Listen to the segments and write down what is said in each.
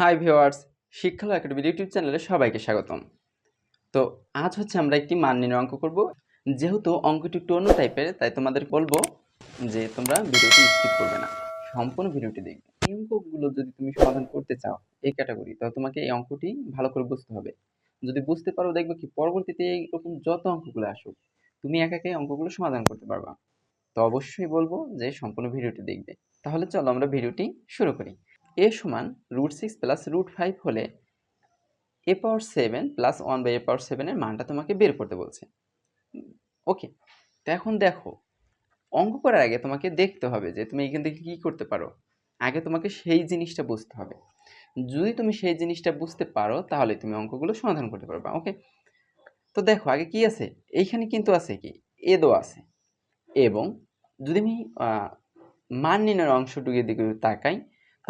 High viewers শিক্ষালয় একাডেমির YouTube চ্যানেলে সবাইকে স্বাগতম। তো আজ হচ্ছে আমরা একটি মান নির্ণয় অঙ্ক করব। যেহেতু অঙ্কটি একটু অন্য টাইপের, তাই তোমাদের বলব যে তোমরা ভিডিওটি স্কিপ করবে না। সম্পূর্ণ ভিডিওটি দেখবে। এই অঙ্কগুলো যদি তুমি সমাধান করতে চাও এই ক্যাটাগরি তাহলে তোমাকে এই অঙ্কটি ভালো করে বুঝতে হবে। যদি বুঝতে পারো, দেখবে কি, পরবর্তীতে এইরকম যত অঙ্কগুলো আসুক, তুমি একা একাই অঙ্কগুলো সমাধান করতে পারবা। তো অবশ্যই বলব যে সম্পূর্ণ ভিডিওটি দেখবে। তাহলে চলো আমরা ভিডিওটি শুরু করি। এ সমান root six plus root five হলে a power seven plus one by a power সেভেনের মানটা তোমাকে বের করতে বলছে। ওকে তো এখন দেখো, অঙ্ক করার আগে তোমাকে দেখতে হবে যে তুমি এখান থেকে কী করতে পারো। আগে তোমাকে সেই জিনিসটা বুঝতে হবে। যদি তুমি সেই জিনিসটা বুঝতে পারো, তাহলে তুমি অঙ্কগুলো সমাধান করতে পারবা ওকে তো দেখো, আগে কি আছে? এইখানে কিন্তু আছে কি? এদো আছে। এবং যদি আমি মান নির্ণয়ের অংশটুকুর দিকে তাকাই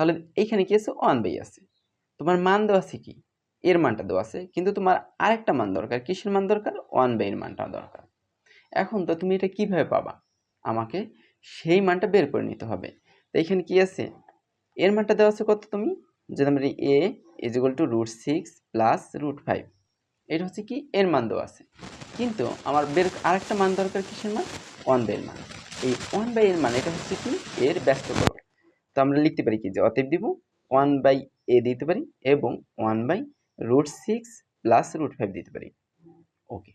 তাহলে এইখানে কি আছে? ওয়ান বাই আছে। তোমার মান দেওয়া আছে কি? এর মানটা দেওয়া আছে। কিন্তু তোমার আরেকটা মান দরকার। কিসের মান দরকার? ওয়ান বাই এর মানটা দরকার। এখন তো তুমি এটা কীভাবে পাবা? আমাকে সেই মানটা বের করে নিতে হবে। তো এইখানে কি আছে? এর মানটা দেওয়া আছে কত তুমি? যে আমরা a is equal to root six plus root five এটা হচ্ছে কি? এর মান দেওয়া আছে। কিন্তু আমার বের আরেকটা মান দরকার কিসের মান? ওয়ান বাই এর মান। এই ওয়ান বাই এর মান এটা হচ্ছে কি? এর ব্যস্ত আমরা লিখতে পারি কি যে অতএব দিব ওয়ান বাই এ দিতে পারি এবং one by root six plus root five দিতে পারি। ওকে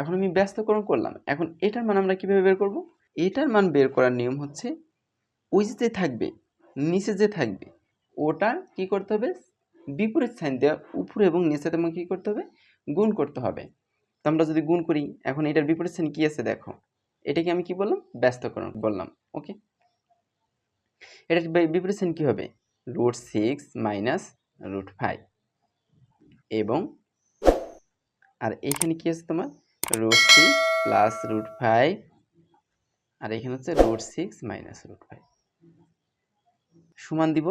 এখন আমি ব্যস্তকরণ করলাম। এখন এটার মান আমরা কীভাবে বের করব? এটার মান বের করার নিয়ম হচ্ছে ওই যে থাকবে, নিচে যে থাকবে ওটার কি করতে হবে? বিপরীত সাইন দেওয়া উপরে এবং নিচে তেমন কী করতে হবে? গুণ করতে হবে। তো আমরা যদি গুণ করি, এখন এটার বিপরীত সাইন কী আছে দেখো। এটাকে আমি কি বললাম? ব্যস্তকরণ বললাম। ওকে এটার বিপরীত সাইন কী হবে? Root six minus root five. এবং আর এখানে কি আছে তোমার? Root six plus root five. আর এখানে হচ্ছে root six minus root five. সমান দিব?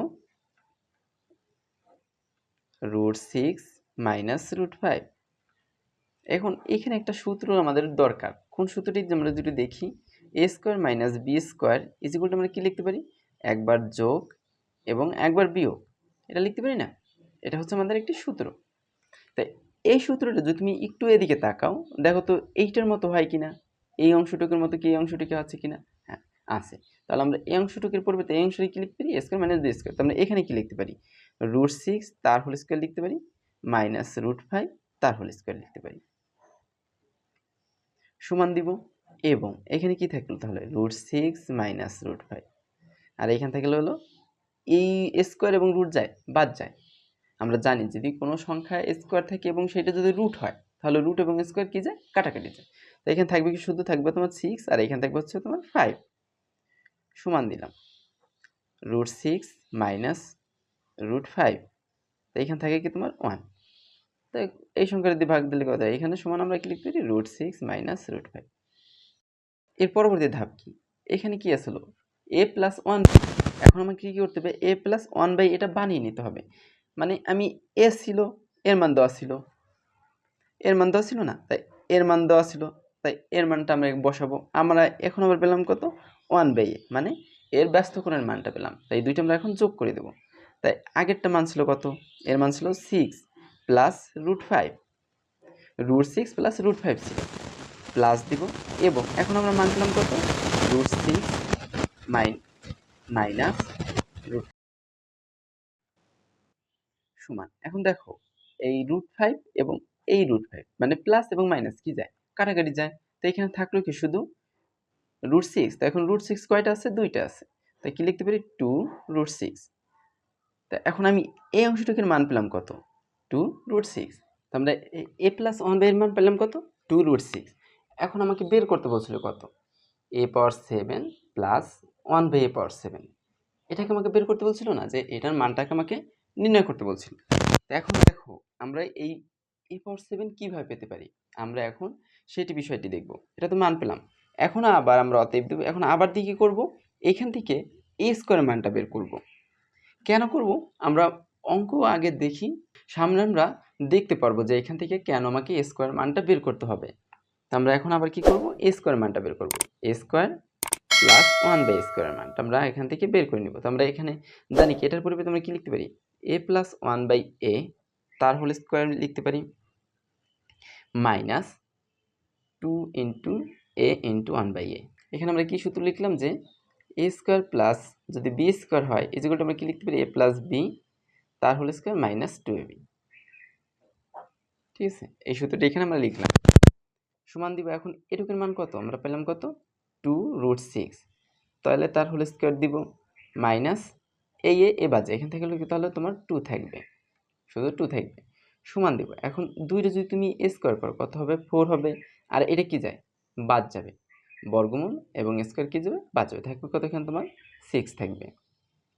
Root six minus root five. এখন এখানে একটা সূত্র আমাদের দরকার। কোন সূত্রটি আমরা যদি দেখি, a square minus b square is equal to আমরা কী লিখতে পারি? একবার যোগ এবং একবার বিয়োগ। এটা লিখতে পারি না? এটা হচ্ছে আমাদের একটি সূত্র। তাই এই সূত্রটা যদি তুমি একটু এদিকে তাকাও, দেখো তো এইটার মতো হয় কিনা? এই অংশটুকুর মতো কি এই অংশটুকু আছে কিনা? হ্যাঁ আছে। তাহলে আমরা এই অংশটুকুর পরিবর্তে এই অংশটি কি লিখতে পারি? স্কোয়ার মাইনাস বি স্কোয়ার আমরা এখানে কি লিখতে পারি? রুট সিক্স তার হোল স্কোয়ার লিখতে পারি। মাইনাস রুট ফাইভ তার হোল স্কোয়ার লিখতে পারি। সমান দিব এবং এখানে কি থাকল তাহলে? Root six minus root five আর এখান থেকে হলো এই স্কোয়ার এবং রুট যায়, বাদ যায়। আমরা জানি যদি কোনো সংখ্যা স্কোয়ার থাকে এবং সেটা যদি রুট হয়, তাহলে রুট এবং স্কোয়ার কী যায়? কাটাকাটি যায়। তো এখানে থাকবে কি শুধু থাকবে তোমার সিক্স আর এখানে থাকবে হচ্ছে তোমার ফাইভ সমান দিলাম। Root six minus root five তো এখানে থাকে কি তোমার ওয়ান তো এই সংখ্যাটা দিয়ে ভাগ দিলে কথা এখানে সমান আমরা কি লিখতে পারি? Root six minus root five এর পরবর্তী ধাপ কি? এখানে কি আসলো এ প্লাস ওয়ান এখন আমাকে কী করতে হবে? এ প্লাস ওয়ান বাই এটা বানিয়ে নিতে হবে। মানে আমি এ ছিল, এর মান দেওয়া ছিল। এর মান দেওয়া ছিল না? তাই এর মান দেওয়া ছিল। তাই এর মানটা আমরা বসাবো। আমরা এখন আবার পেলাম কত? ওয়ান বাই এ মানে এর ব্যস্তকরণের মানটা পেলাম। তাই দুইটা আমরা এখন যোগ করে দেবো। তাই আগেরটা মান ছিল কত? এর মান ছিল six plus root five root six plus root five ছিল। প্লাস দিব, এবং এখন আমরা মান পেলাম কত? রুট সিক্স মাইনাস রুট সমান। এখন দেখো, এই রুট ফাইভ এবং এই রুট ফাইভ মানে প্লাস এবং মাইনাস কি যায়? কাটাকাটি যায়। তো এখানে থাকল কি শুধু রুট সিক্স তো এখন রুট সিক্স কয়টা আছে? দুইটা আছে। তাই কি লিখতে পারি? টু রুট সিক্স তা এখন আমি এই অংশটুকুর মান পেলাম কত? টু রুট সিক্স তো আমরা এ প্লাস ওয়ান বাই এর মান পেলাম কত? টু রুট সিক্স এখন আমাকে বের করতে বলছিল কত? A power seven plus one by a power seven এটাকে আমাকে বের করতে বলছিল না যে এটার মানটাকে আমাকে নির্ণয় করতে বলছিল। তো এখন দেখো, আমরা এই এ পাওয়ার সেভেন কীভাবে পেতে পারি? আমরা এখন সেটি বিষয়টি দেখব। এটা তো মান পেলাম। এখন আবার আমরা অতএব দেবো, এখন আবার দিয়ে কী করব? এখান থেকে এ স্কোয়ার মানটা বের করব। কেন করব? আমরা অঙ্ক আগে দেখি, সামনে আমরা দেখতে পারব যে এখান থেকে কেন আমাকে এ স্কোয়ার মানটা বের করতে হবে। তো আমরা এখন আবার কি করব? এ স্কোয়ার মানটা বের করব। A square plus one by square মানটা আমরা এখান থেকে বের করে নিব। তো আমরা এখানে জানি কি, এটার পরিবর্তে আমরা কি লিখতে পারি? A plus one by a তার হোল স্কোয়ার লিখতে পারি। Minus two into a into one by a এখানে আমরা কি সূত্র লিখলাম যে এ স্কোয়ার প্লাস যদি বি স্কোয়ার হয় ইজিকলটা আমরা কি লিখতে পারি? এ প্লাস বি তার whole square minus two a b ঠিক আছে? এই সূত্রটা এখানে আমরা লিখলাম। সমান দিব এখন, এটুকুর মান কত? আমরা পেলাম কত? Two root six. তাহলে তার হোল স্কোয়ার দিব মাইনাস এই এ এ বাজে। এখান থেকে কি তাহলে তোমার টু থাকবে। শুধু টু থাকবে। সমান দিব। এখন দুইটা যদি তুমি স্কোয়ার করো, কত হবে? ফোর হবে। আর এটা কি যায়? বাদ যাবে। বর্গমূল এবং স্কোয়ার কি যাবে? বাদ যাবে। থাকবে কত এখানে তোমার? সিক্স থাকবে।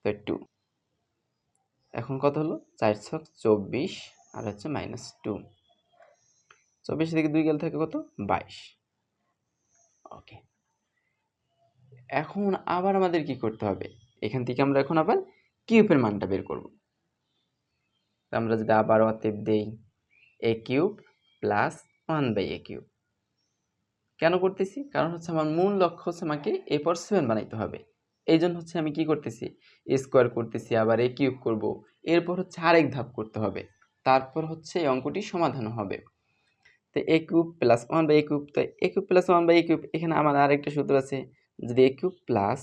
তো টু। এখন কত হলো? চার ছক চব্বিশ আর হচ্ছে মাইনাস টু। চব্বিশ থেকে দুই গেল থাকে কত? বাইশ। ওকে। এখন আবার আমাদের কি করতে হবে? এখান থেকে আমরা এখন আবার কিউবের মানটা বের করব। আমরা যদি আবার অতএব দেই a cube plus one by a cube. কেন করতেছি? কারণ হচ্ছে আমার মূল লক্ষ্য হচ্ছে আমাকে এ পর সেভেন বানাইতে হবে। এই জন্য হচ্ছে আমি কি করতেছি? স্কোয়ার করতেছি, আবার এ কিউব করব। এরপর হচ্ছে আরেক ধাপ করতে হবে। তারপর হচ্ছে এই অঙ্কটি সমাধান হবে। তো a cube plus one by a cube, তো a cube plus one by a cube, এখানে আমার আরেকটা সূত্র আছে। যদি a cube plus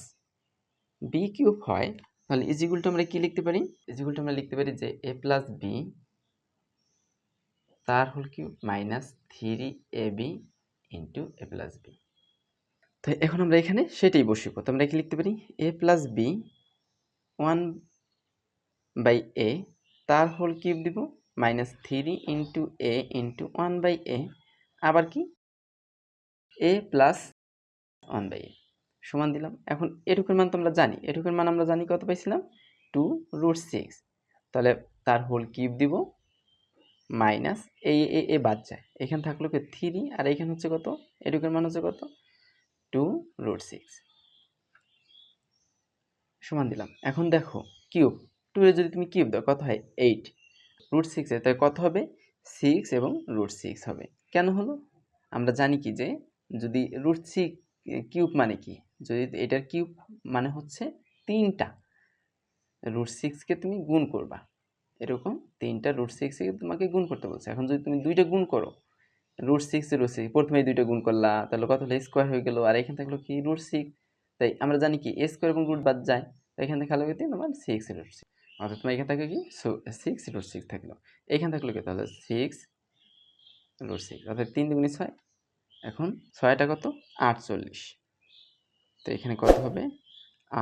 b cube হয়, তাহলে ইজিগুলটা আমরা কি লিখতে পারি? ইজিগুলটা আমরা লিখতে পারি যে এ প্লাস বি তার whole cube minus three a b into a plus b তো এখন আমরা এখানে সেটাই বসিব। তো আমরা কি লিখতে পারি? A plus b one by a তার হোল কিউব দিব minus three into a into one by a আবার কি? A plus one by a সমান দিলাম। এখন এটুকুর মান তো আমরা জানি। এটুকুর মান আমরা জানি কত পাইছিলাম? Two root six. তাহলে তার হোল কিউব দিব মাইনাস এই, এ এ বাদ যায়। এখানে থাকল কি থ্রি আর এখানে হচ্ছে কত? এটুকুর মান হচ্ছে কত? Two root six. সমান দিলাম। এখন দেখো কিউব। টু এর যদি তুমি কিউব দাও, কত হয়? এইট। রুট সিক্সে তাই কত হবে? সিক্স এবং রুট সিক্স হবে। কেন হলো? আমরা জানি কি যে যদি রুট সিক্স কিউব মানে কি? যদি এটার কিউব মানে হচ্ছে তিনটা। রুট সিক্সকে তুমি গুণ করবা। এরকম তিনটা রুট সিক্সকে তোমাকে গুণ করতে বলছে। এখন যদি তুমি দুইটা গুণ করো রুট সিক্স রুট সিক্স প্রথমে দুইটা গুণ করলা, তাহলে কত হলো? স্কোয়ার হয়ে গেলো। আর এখানে থাকল কি? রুট সিক্স তাই আমরা জানি কি? এ স্কোয়ার এবং রুট বাদ যায়। তাই এখান থেকে কি? তোমার সিক্স রুট সিক্স অর্থাৎ তোমার এখানে থাকে কি? সিক্স রুট সিক্স থাকল। এখানে থাকল কি? তাহলে সিক্স রুট সিক্স অর্থাৎ তিন দুগুণি ছয়। এখন ছয়টা কত? আটচল্লিশ। তো এখানে কত হবে?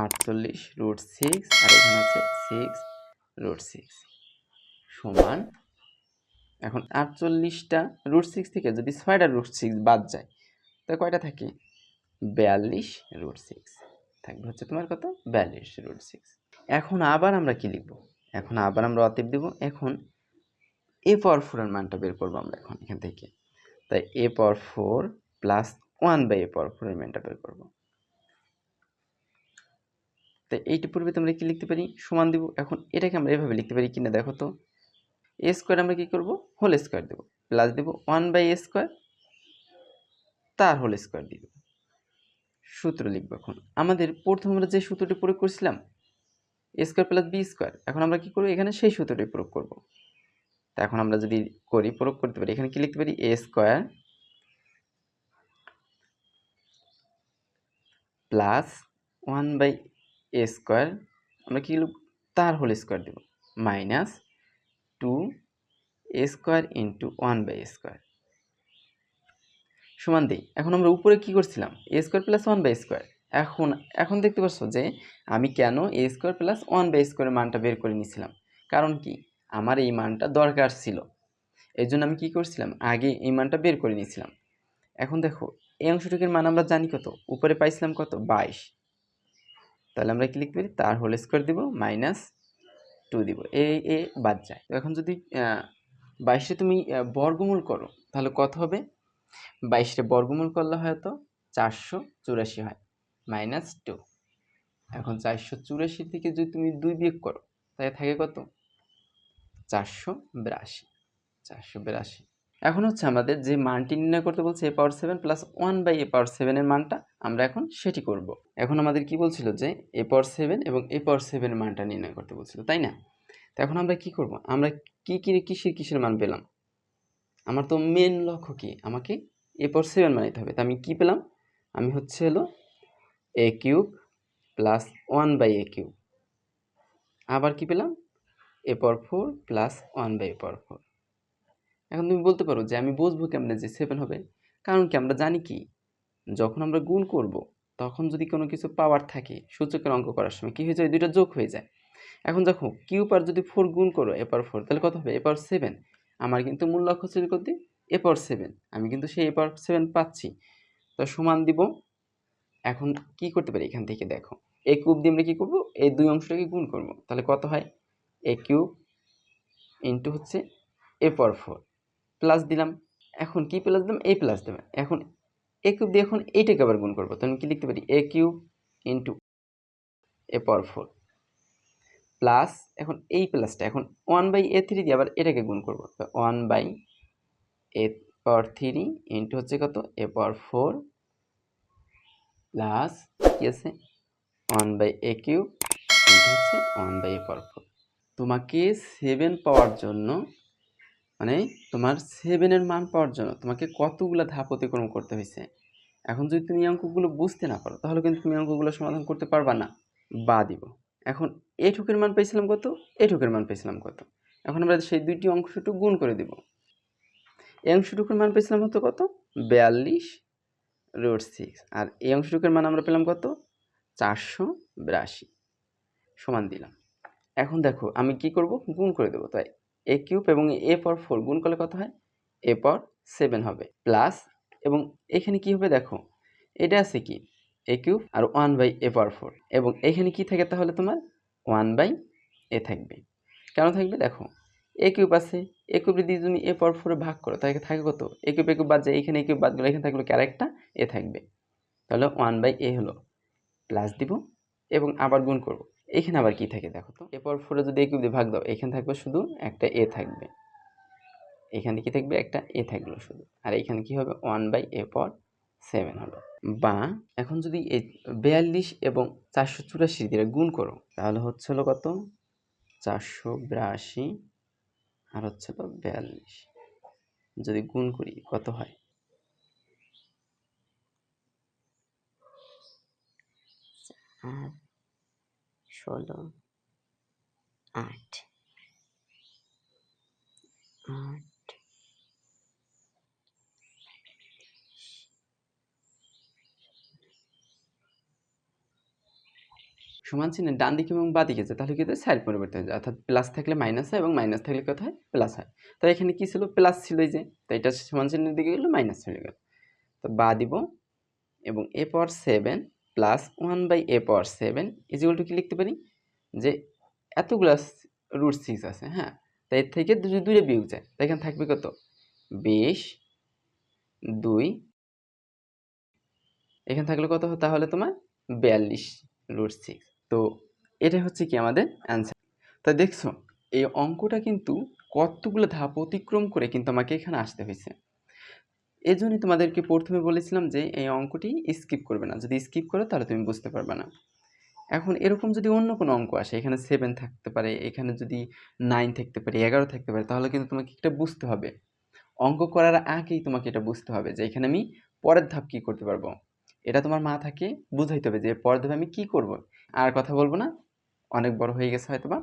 আটচল্লিশ রুট সিক্স আর এখানে হচ্ছে সিক্স রুট সিক্স সমান এখন আটচল্লিশটা রুট সিক্স থেকে যদি ছয়টা রুট সিক্স বাদ যায়, তা কয়টা থাকে? বিয়াল্লিশ রুট সিক্স থাকবে হচ্ছে তোমার কত? বিয়াল্লিশ রুট সিক্স এখন আবার আমরা কি লিখব? এখন আবার আমরা অতীব দেব। এখন এ পাওয়ার ফোরের মানটা বের করব আমরা এখন এখান থেকে। তাই a power four plus one by a power ফোরের মানটা বের করব। তাই এইটা পূর্বে তোমরা কি লিখতে পারি? সমান দিব। এখন এটাকে আমরা এভাবে লিখতে পারি কিনা দেখো তো। এ স্কোয়ার আমরা কি করব? হোল স্কোয়ার দেবো। প্লাস দেব ওয়ান বাই এ স্কোয়ার তার হোল স্কোয়ার দিব। সূত্র লিখব এখন। আমাদের প্রথম আমরা যে সূত্রটি প্রয়োগ করছিলাম a square plus b square এখন আমরা কি করব? এখানে সেই সূত্রটি প্রয়োগ করব। এখন আমরা যদি করি, প্রয়োগ করতে পারি, এখানে কি লিখতে পারি? A square plus one by a square আমরা কী তার whole square Dev minus two a square into one by a square সমান দিই, এখন আমরা উপরে কি করছিলাম? A square plus one by square এখন এখন দেখতে পাচ্ছ যে আমি কেন a square plus one by স্কোয়ারের মানটা বের করে নিয়েছিলাম কারণ কি? আমার এই মানটা দরকার ছিল। এই জন্য আমি কি করছিলাম? আগে এই মানটা বের করে নিয়েছিলাম। এখন দেখো, এই অংশটুকুর মান আমরা জানি কত? উপরে পাইছিলাম কত? বাইশ। তাহলে আমরা কি লিখতে পারি তার হোল স্কোয়ার দিব মাইনাস টু দিব। এ এ বাদ যায়। তো এখন যদি বাইশে তুমি বর্গমূল করো, তাহলে কত হবে? বাইশে বর্গমূল করলে হয়তো চারশো চুরাশি হয় মাইনাস টু এখন চারশো চুরাশি থেকে যদি তুমি দুই বিয়োগ করো, তাহলে থাকে কত? চারশো বিরাশি চারশো বিরাশি। এখন হচ্ছে আমাদের যে মানটি নির্ণয় করতে বলছে a power seven plus one by a power সেভেনের মানটা, আমরা এখন সেটি করব। এখন আমাদের কি বলছিল যে এ পাওয়ার সেভেন এবং এ পাওয়ার সেভেনের মানটা নির্ণয় করতে বলছিল, তাই না? তো এখন আমরা কি করব? আমরা কি কি, কিসের কিসের মান পেলাম? আমার তো মেন লক্ষ্য কি? আমাকে এ পর সেভেন বানাইতে হবে। তা আমি কি পেলাম? আমি হচ্ছে হলো a cube plus one by a cube আবার কি পেলাম? A power four plus one by a power four এখন তুমি বলতে পারো যে আমি বুঝব কেমনে যে সেভেন হবে। কারণ কি আমরা জানি কি? যখন আমরা গুণ করব, তখন যদি কোনো কিছু পাওয়ার থাকে, সূচকের অঙ্ক করার সময় কী হয়ে যায়? দুইটা যোগ হয়ে যায়। এখন দেখো কিউ পার যদি ফোর গুণ করো এ পার ফোর তাহলে কত হবে? এ পার সেভেন আমার কিন্তু মূল লক্ষ্য ছিল কত এ পার সেভেন আমি কিন্তু সেই এ পার সেভেন পাচ্ছি। তো সমান দিব। এখন কি করতে পারি? এখান থেকে দেখো। এ কিউব দিয়ে আমরা কী করব? এই দুই অংশটাকে গুণ করব। তাহলে কত হয়? এ কিউব ইন্টু হচ্ছে এ পার ফোর প্লাস দিলাম, এখন কি প্লাস দিলাম? এ প্লাস দেবেন এখন এ কিউব দিয়ে এখন এইটাকে আবার গুণ করব। তাহলে কি লিখতে পারি? A cube into a power four plus এখন এই প্লাসটা এখন ওয়ান বাই এ থ্রি দিয়ে আবার এটাকে গুণ করব। One by a power three into হচ্ছে কত? এ পাওয়ার ফোর প্লাস কি আছে? One by a cube into হচ্ছে one by a power four তোমাকে সেভেন পাওয়ার জন্য মানে তোমার সেভেনের মান পাওয়ার জন্য তোমাকে কতগুলো ধাপ অতিক্রম করতে হয়েছে এখন যদি তুমি অঙ্কগুলো বুঝতে না পারো, তাহলে কিন্তু তুমি অঙ্কগুলো সমাধান করতে পারবা না, বা দিব। এখন এটুকের মান পেয়েছিলাম কত? এটুকের মান পেয়েছিলাম কত? এখন আমরা সেই দুইটি অংশটুকু গুণ করে দিব। এই অংশটুকুর মান পেয়েছিলাম হতো কত? বিয়াল্লিশ রোড সিক্স আর এই অংশটুকুর মান আমরা পেলাম কত? চারশো বিরাশি। সমান দিলাম। এখন দেখো, আমি কি করব? গুণ করে দেবো, তাই এ কিউব এবং এ পর ফোর গুণ করলে কত হয়? এ পর সেভেন হবে। প্লাস এবং এখানে কি হবে দেখো, এটা আছে কি? এ cube R one by a power four এবং এখানে কি থাকে তাহলে তোমার? ওয়ান বাই এ থাকবে। কেন থাকবে? দেখো এ কিউব আছে এ কিউব দিয়ে তুমি এ পাওয়ার ফোরে ভাগ করো, তাহলে থাকে কত? এ কিউব এ কিউব বাদ যায়, এখানে এ কিউব বাদ গেলো এখানে থাকল কি? আরেকটা এ থাকবে। তাহলে ওয়ান বাই এ হলো। প্লাস দিব এবং আবার গুণ করব। এখানে আবার কি থাকে দেখো তো? এরপর ফোরে যদি এ কিউব দিয়ে ভাগ দাও, এখানে থাকবে শুধু একটা এ থাকবে। এখানে কি থাকবে? একটা এ থাকল শুধু। আর এখানে কি হবে? ওয়ান বাই এ পর সেভেন হলো বা এখন যদি বিয়াল্লিশ এবং চারশো চুরাশি দিয়ে গুণ করো, তাহলে হচ্ছে হলো কত? চারশো বিরাশি আর হচ্ছে হলো বিয়াল্লিশ। যদি গুণ করি, কত হয়? আর ষোলো, আট আট, সমান চিহ্নের ডান দিকে এবং বাঁ দিকে যায় তাহলে কি সাইড পরিবর্তন হয়ে যায়। অর্থাৎ প্লাস থাকলে মাইনাস হয় এবং মাইনাস থাকলে কত হয়? প্লাস হয়। তো এখানে কি ছিল? প্লাস ছিল যে। তো এটা সমান চিহ্নের দিকে গেলো মাইনাস চলে গেল। তো বা দিব এবং এরপর seven plus one by a power seven is equal to কি লিখতে পারি? যে এতগুলো রুট সিক্স আছে হ্যাঁ? তো এর থেকে যদি দূরে বিয়োগ যায়, তো এখানে থাকবে কত? বিশ, দুই, এখানে থাকলে কত তাহলে তোমার? বিয়াল্লিশ রুট সিক্স তো এটা হচ্ছে কি আমাদের অ্যান্সার তা দেখছ, এই অঙ্কটা কিন্তু কতগুলো ধাপ অতিক্রম করে কিন্তু আমাকে এখানে আসতে হয়েছে। এই জন্যই তোমাদেরকে প্রথমে বলেছিলাম যে এই অঙ্কটি স্কিপ করবে না। যদি স্কিপ করো, তাহলে তুমি বুঝতে পারবে না। এখন এরকম যদি অন্য কোনো অঙ্ক আসে, এখানে সেভেন থাকতে পারে, এখানে যদি নাইন থাকতে পারে, এগারো থাকতে পারে, তাহলে কিন্তু তোমাকে এটা বুঝতে হবে। অঙ্ক করার আগেই তোমাকে এটা বুঝতে হবে যে এখানে আমি পরের ধাপ কী করতে পারব। এটা তোমার মাথাকে বুঝাইতে হবে যে পরের ধাপে আমি কী করব। আর কথা বলব না, অনেক বড় হয়ে গেছে হয়তো বা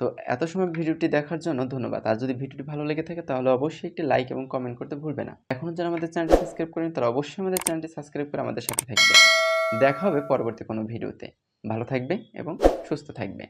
তো এত সময় ভিডিওটি দেখার জন্য ধন্যবাদ। আর যদি ভিডিওটি ভালো লেগে থাকে তাহলে অবশ্যই একটি লাইক এবং কমেন্ট করতে ভুলবে না। এখনও যারা আমাদের চ্যানেলটি সাবস্ক্রাইব করেন তারা অবশ্যই আমাদের চ্যানেলটি সাবস্ক্রাইব করে আমাদের সাথে থাকবে দেখা হবে পরবর্তী কোনো ভিডিওতে। ভালো থাকবে এবং সুস্থ থাকবে